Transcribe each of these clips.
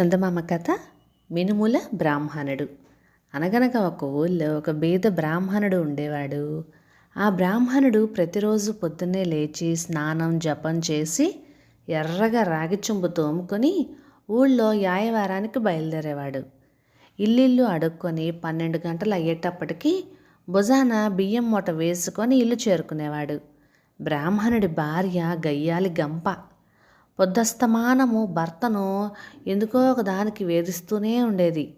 చందమామ కథ మినుముల బ్రాహ్మణుడు. అనగనగా ఒక ఊళ్ళో ఒక బీద బ్రాహ్మణుడు ఉండేవాడు. ఆ బ్రాహ్మణుడు ప్రతిరోజు పొద్దున్నే లేచి స్నానం జపం చేసి ఎర్రగా రాగి చెంబు తోముకొని ఊళ్ళో యాయవారానికి బయలుదేరేవాడు. ఇల్లిల్లు అడుక్కొని పన్నెండు గంటలు అయ్యేటప్పటికి భుజాన బియ్యం మూట వేసుకొని ఇల్లు చేరుకునేవాడు. బ్రాహ్మణుడి భార్య గయ్యాలి గంప పొద్దస్తమానము భర్తను ఎందుకో ఒక దానికి వేధిస్తూనే ఉండేది.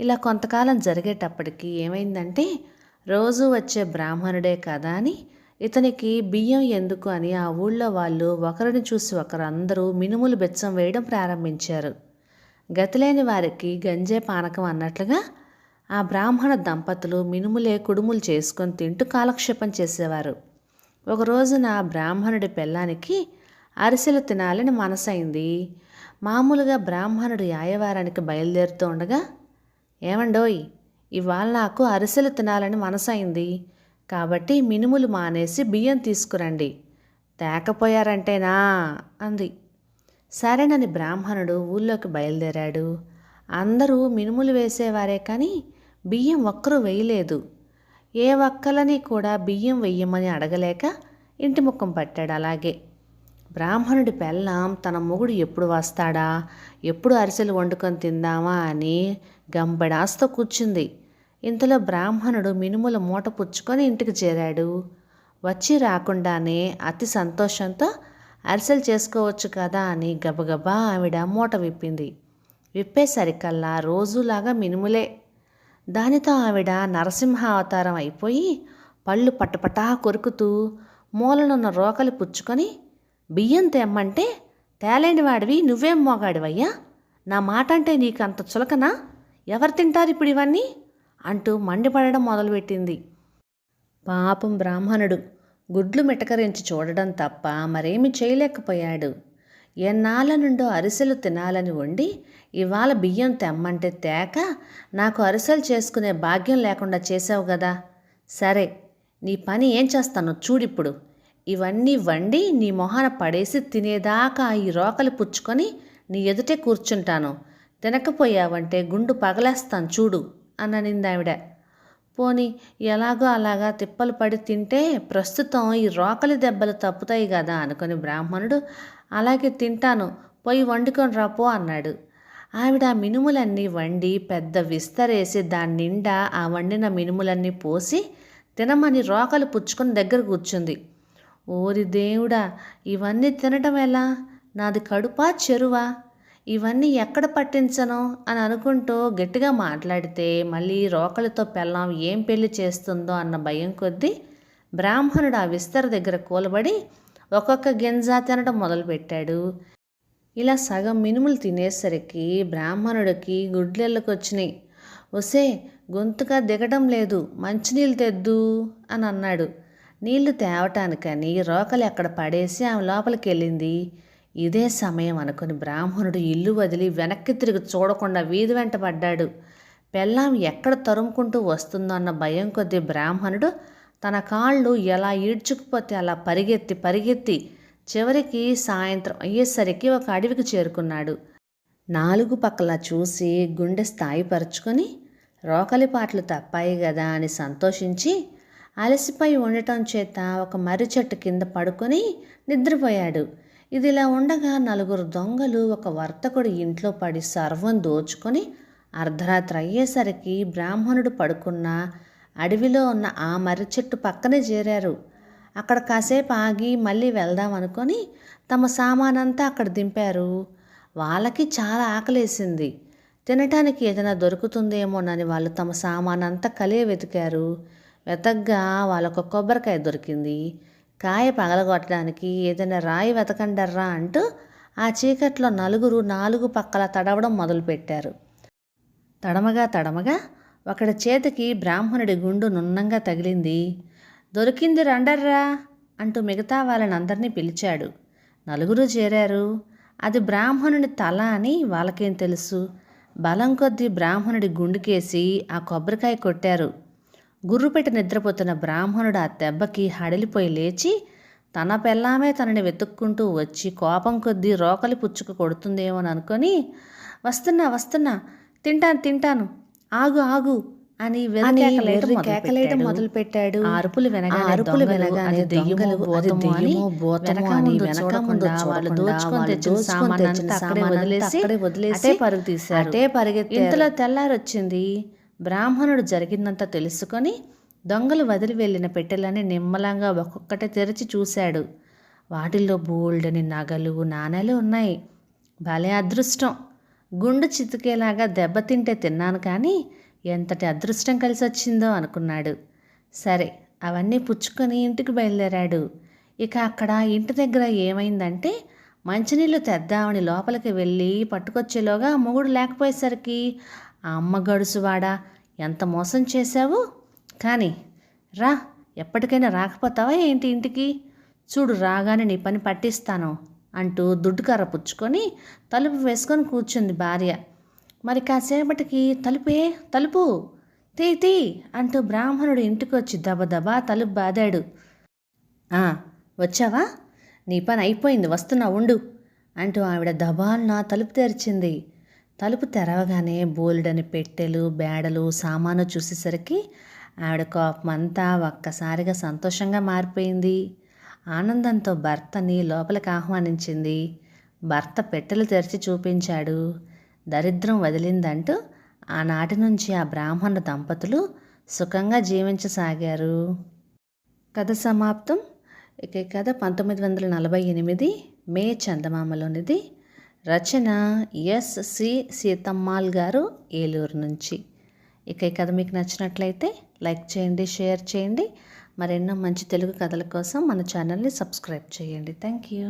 ఇలా కొంతకాలం జరిగేటప్పటికి ఏమైందంటే రోజు వచ్చే బ్రాహ్మణుడే కదా అని ఇతనికి బియ్యం ఎందుకు అని ఆ ఊళ్ళో వాళ్ళు ఒకరిని చూసి ఒకరు అందరూ మినుములు బెచ్చం వేయడం ప్రారంభించారు. గతిలేని వారికి గంజే పానకం అన్నట్లుగా ఆ బ్రాహ్మణ దంపతులు మినుములే కుడుములు చేసుకొని తింటూ కాలక్షేపం చేసేవారు. ఒక రోజున బ్రాహ్మణుడి పెళ్ళానికి అరిసెలు తినాలని మనసైంది. మామూలుగా బ్రాహ్మణుడు యాయవారానికి బయలుదేరుతూ ఉండగా ఏమండోయ్ ఇవాళ నాకు అరిసెలు తినాలని మనసైంది. కాబట్టి మినుములు మానేసి బియ్యం తీసుకురండి. తేకపోయారంటేనా అంది. సరేనని బ్రాహ్మణుడు ఊళ్ళోకి బయలుదేరాడు. అందరూ మినుములు వేసేవారే కానీ బియ్యం ఒక్కరూ వేయలేదు. ఏ ఒక్కలని కూడా బియ్యం వెయ్యమని అడగలేక ఇంటి ముఖం పట్టాడు అలాగే. బ్రాహ్మణుడి పెళ్ళం తన మొగుడు ఎప్పుడు వస్తాడా? ఎప్పుడు అరిసెలు వండుకొని తిందామా అని గంబడాస్తో కూర్చుంది. ఇంతలో బ్రాహ్మణుడు మినుముల మూట పుచ్చుకొని ఇంటికి చేరాడు. వచ్చి రాకుండానే అతి సంతోషంతో అరిసెలు చేసుకోవచ్చు కదా అని గబగబా ఆవిడ మూట విప్పింది. విప్పేసరికల్లా రోజులాగా మినుములే. దానితో ఆవిడ నరసింహ అవతారం అయిపోయి పళ్ళు పటపటా కొరుకుతూ మూలనున్న రోకలి పుచ్చుకొని బియ్యం తెమ్మంటే తేలేని వాడివి నువ్వేం మోగాడివయ్యా? నా మాట అంటే నీకు అంత చులకనా? ఎవరు తింటారు ఇప్పుడు ఇవన్నీ? అంటూ మండిపడడం మొదలుపెట్టింది. పాపం బ్రాహ్మణుడు గుడ్లు మిటకరించి చూడడం తప్ప మరేమి చేయలేకపోయాడు. ఎన్నాళ్ళ నుండో అరిసెలు తినాలని వండి ఇవాళ బియ్యం తెమ్మంటే తేక నాకు అరిసెలు చేసుకునే భాగ్యం లేకుండా చేసావు కదా. సరే నీ పని ఏం చేస్తానో చూడిప్పుడు. ఇవన్నీ వండి నీ మొహాన పడేసి తినేదాకా ఈ రోకలి పుచ్చుకొని నీ ఎదుటే కూర్చుంటాను. తినకపోయావంటే గుండు పగలేస్తాను చూడు అన్ననిందావిడ పోని ఎలాగో అలాగా తిప్పలు పడి తింటే ప్రస్తుతం ఈ రోకలి దెబ్బలు తప్పుతాయి కదా అనుకుని బ్రాహ్మణుడు అలాగే తింటాను పోయి వండుకొని రాపో అన్నాడు. ఆవిడ మినుములన్నీ వండి పెద్ద విస్తరేసి దాని నిండా ఆ వండిన మినుములన్నీ పోసి తినమని రోకలు పుచ్చుకొని దగ్గర కూర్చుంది. ఓరి దేవుడా ఇవన్నీ తినటం ఎలా? నాది కడుపా చెరువా? ఇవన్నీ ఎక్కడ పట్టించను? అని అనుకుంటూ గట్టిగా మాట్లాడితే మళ్ళీ రోకలితో పెళ్ళాం ఏం పెళ్ళి చేస్తుందో అన్న భయం కొద్దీ బ్రాహ్మణుడు ఆ విస్తర దగ్గర కూలబడి ఒక్కొక్క గింజ తినడం మొదలుపెట్టాడు. ఇలా సగం మినుములు తినేసరికి బ్రాహ్మణుడికి గుడ్లెళ్ళకు వచ్చినాయి ఒసే గొంతుగా దిగడం లేదు. మంచినీళ్ళు తెద్దు అని అన్నాడు. నీళ్ళు తేవటానికని రోకలి అక్కడ పడేసి ఆమె లోపలికి వెళ్ళింది ఇదే సమయం అనుకుని బ్రాహ్మణుడు ఇల్లు వదిలి వెనక్కి తిరిగి చూడకుండా వీధి వెంట పడ్డాడు. పెళ్ళాం ఎక్కడ తరుముకుంటూ వస్తుందో అన్న భయం కొద్దీ బ్రాహ్మణుడు తన కాళ్ళు ఎలా ఈడ్చుకుపోతే అలా పరిగెత్తి పరిగెత్తి చివరికి సాయంత్రం అయ్యేసరికి ఒక అడవికి చేరుకున్నాడు. నాలుగు పక్కల చూసి గుండె స్థాయిపరుచుకొని రోకలి పాటలు తప్పాయి కదా అని సంతోషించి అలసిపోయి ఉండటం చేత ఒక మర్రి చెట్టు కింద పడుకొని నిద్రపోయాడు. ఇదిలా ఉండగా నలుగురు దొంగలు ఒక వర్తకుడు ఇంట్లో పడి సర్వం దోచుకొని అర్ధరాత్రి అయ్యేసరికి బ్రాహ్మణుడు పడుకున్న అడవిలో ఉన్న ఆ మర్రి చెట్టు పక్కనే చేరారు. అక్కడ కాసేపు ఆగి మళ్ళీ వెళ్దాం అనుకొని తమ సామానంతా అక్కడ దింపారు. వాళ్ళకి చాలా ఆకలేసింది. తినటానికి ఏదైనా దొరుకుతుందేమోనని వాళ్ళు తమ సామానంతా కలియ వెతికారు. వెతగ్గా వాళ్ళకు కొబ్బరికాయ దొరికింది. కాయ పగలగొట్టడానికి ఏదైనా రాయి వెతకండర్రా అంటూ ఆ చీకట్లో నలుగురు నాలుగు పక్కల తడవడం మొదలుపెట్టారు. తడమగా తడమగా ఒకడి చేతికి బ్రాహ్మణుడి గుండు నున్నంగా తగిలింది. దొరికింది రండర్రా అంటూ మిగతా వాళ్ళని అందరినీ పిలిచాడు. నలుగురు చేరారు. అది బ్రాహ్మణుడి తల అని వాళ్ళకేం తెలుసు. బలం కొద్దీ బ్రాహ్మణుడి గుండుకేసి ఆ కొబ్బరికాయ కొట్టారు. గుర్రుపెట్టి నిద్రపోతున్న బ్రాహ్మణుడు ఆ దెబ్బకి హడలిపోయి లేచి తన పెళ్ళామే తనని వెతుక్కుంటూ వచ్చి కోపం కొద్దీ రోకలి పుచ్చుకు కొడుతుందేమో అనుకొని వస్తున్నా వస్తున్నా తింటాను తింటాను ఆగు ఆగు అని కేకలేయడం మొదలుపెట్టాడు. ఆ అరుపులు అరుపులు వినగానే దెయ్యమో భూతమో అని వెనక ముందు వెనక ముందు వాళ్ళు దోచుకొని తెచ్చిన సామాన్ అక్కడే వదిలేసి అటే పరుగు తీశారు. అటే పరిగెత్తారు. ఇంతలో తెల్లారొచ్చింది. బ్రాహ్మణుడు జరిగిందంతా తెలుసుకొని దొంగలు వదిలి వెళ్ళిన పెట్టెలని నిమ్మలంగా ఒక్కొక్కటే తెరిచి చూశాడు. వాటిల్లో బోల్డని నగలు నాణేలు ఉన్నాయి. భలే అదృష్టం. గుండు చితికేలాగా దెబ్బతింటే తిన్నాను కానీ ఎంతటి అదృష్టం కలిసి వచ్చిందో అనుకున్నాడు. సరే అవన్నీ పుచ్చుకొని ఇంటికి బయలుదేరాడు. ఇక అక్కడ ఇంటి దగ్గర ఏమైందంటే మంచినీళ్ళు తెద్దామని లోపలికి వెళ్ళి పట్టుకొచ్చేలోగా మొగుడు లేకపోయేసరికి ఆ అమ్మ గడుసువాడా? ఎంత మోసం చేశావు? కానీ రా ఎప్పటికైనా రాకపోతావా ఏంటి ఇంటికి? చూడు రాగానే నీ పని పట్టిస్తాను అంటూ దుడ్డుకర్ర పుచ్చుకొని తలుపు వేసుకొని కూర్చుంది భార్య. మరి కాసేపటికి తలుపే తలుపు తీ తీ అంటూ బ్రాహ్మణుడు ఇంటికి వచ్చి దబదబా తలుపు బాదాడు. "ఆ, వచ్చావా? నీ పని అయిపోయింది వస్తున్నా ఉండు అంటూ ఆవిడ దబాల్న తలుపు తెరిచింది. తలుపు తెరవగానే బోల్డని పెట్టెలు బేడలు సామాను చూసేసరికి ఆవిడ కోపమంతా ఒక్కసారిగా సంతోషంగా మారిపోయింది. ఆనందంతో భర్తని లోపలికి ఆహ్వానించింది. భర్త పెట్టెలు తెరిచి చూపించాడు. దరిద్రం వదిలిందంటూ ఆనాటి నుంచి ఆ బ్రాహ్మణ దంపతులు సుఖంగా జీవించసాగారు. కథ సమాప్తం. ఇక కథ పంతొమ్మిది వందల నలభై ఎనిమిది మే చందమామలోనిది. రచన ఎస్ సి సీతమ్మాల్ గారు ఏలూరు నుంచి. ఇక ఈ కథ మీకు నచ్చినట్లయితే లైక్ చేయండి షేర్ చేయండి. మరెన్నో మంచి తెలుగు కథల కోసం మన ఛానల్ని సబ్స్క్రైబ్ చేయండి. Thank you